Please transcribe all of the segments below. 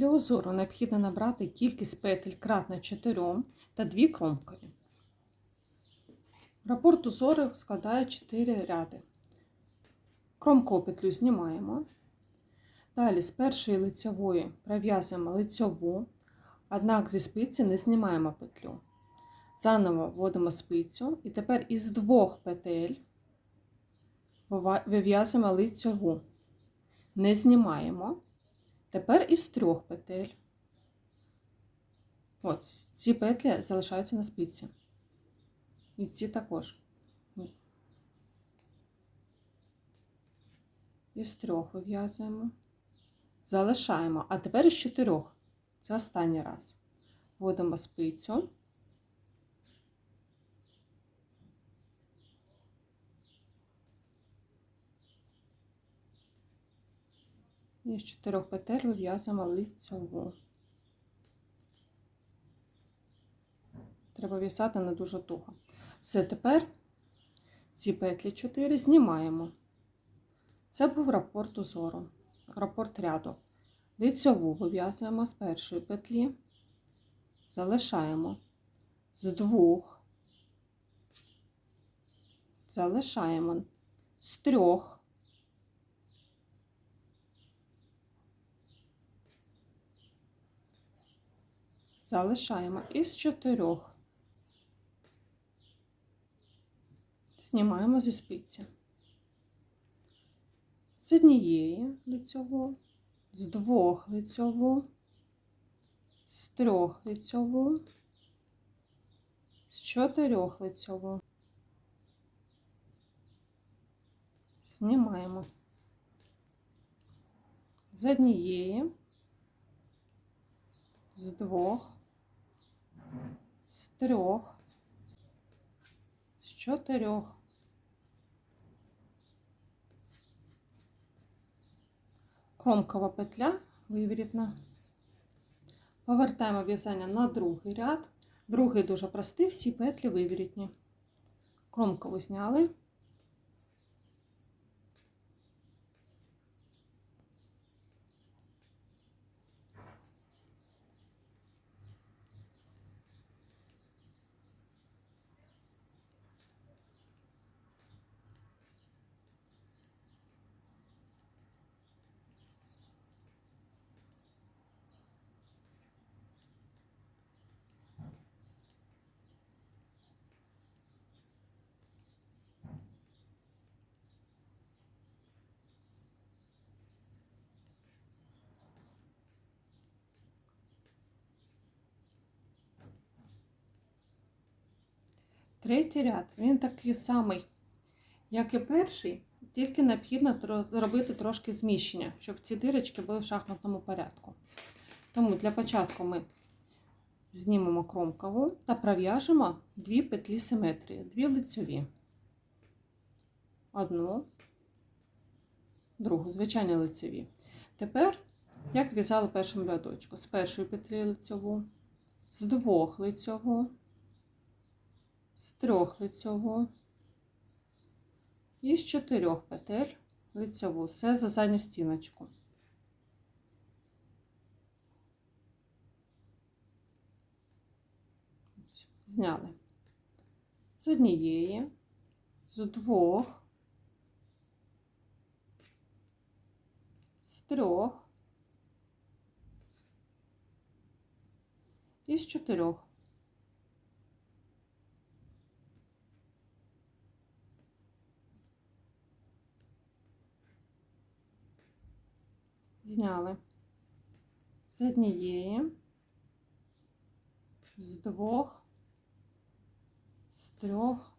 Для узору необхідно набрати кількість петель кратно 4 та 2 кромкові. Рапорт узору складає 4 ряди. Кромкову петлю знімаємо. Далі з першої лицьової пров'язуємо лицьову, однак зі спиці не знімаємо петлю. Заново вводимо спицю і тепер із двох петель вив'язуємо лицьову. Не знімаємо. Тепер із трьох петель. От, ці петлі залишаються на спиці. І ці також. Із трьох вив'язуємо. Залишаємо. А тепер із чотирьох. Це останній раз. Вводимо спицю. І з чотирьох петель вив'язуємо лицьову. Треба в'язати не дуже туго. Все, тепер ці петлі 4 знімаємо. Це був рапорт узору, рапорт ряду. Лицьову вив'язуємо з першої петлі, залишаємо з двох, залишаємо з трьох, залишаємо із чотирьох. Знімаємо зі спиці. З однієї лицьову, з двох лицьову, з трьох лицьову, з чотирьох лицьову. Знімаємо. З однієї, з двох, з трьох, з чотирьох. Кромкова петля виворітна. Повертаємо в'язання на другий ряд. Другий дуже простий, всі петлі виворітні. Кромкову зняли. Третій ряд, він такий самий, як і перший, тільки необхідно зробити трошки зміщення, щоб ці дирочки були в шахматному порядку. Тому для початку ми знімемо кромкову та пров'яжемо дві петлі симетрії, дві лицьові. Одну, другу, звичайні лицьові. Тепер, як в'язали першому рядочку, з першої петлі лицьову, з двох лицьову, з трьох лицьову і з чотирьох петель лицьову. Все за задню стіночку. Зняли. З однієї, з двох, з трьох і з чотирьох. Зняли з однієї, з двох, з трьох,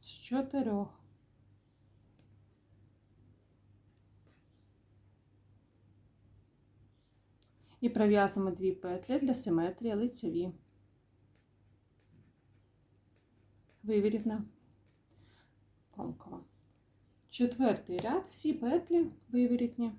з чотирьох. І пров'язуємо дві петлі для симетрії лицьові. Вивірівна комкова. Четвертий ряд, всі петлі виворітні.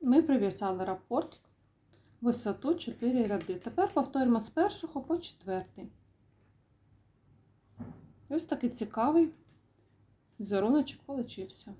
Ми прив'язали рапорт висоту 4 ряди. Тепер повторимо з першого по четвертий. Ось такий цікавий візеруночок получився.